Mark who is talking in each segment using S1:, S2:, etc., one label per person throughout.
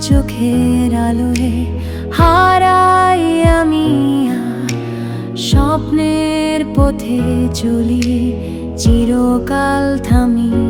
S1: চোখের আলোয় হারাই আমি। স্বপ্নের পথে চলি চিরকাল থামি।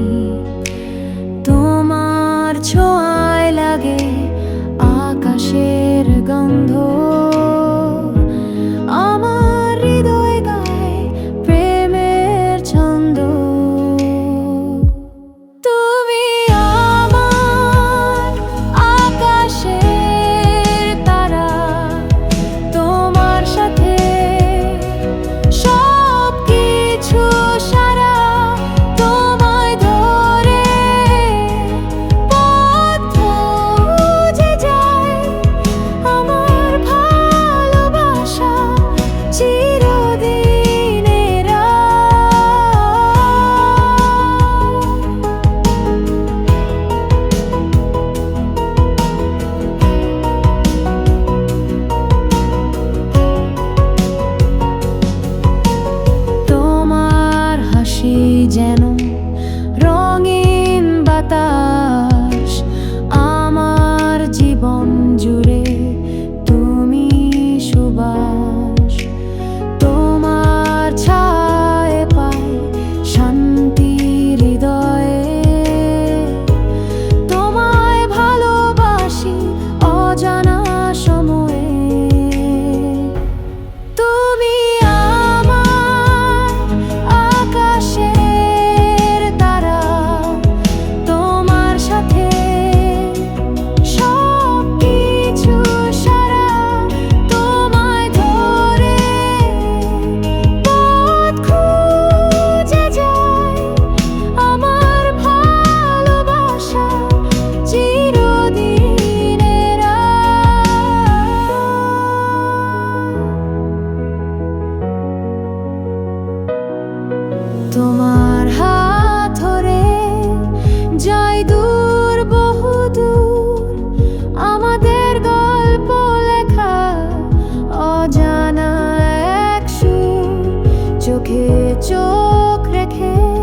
S1: বাতাস চোখ রেখে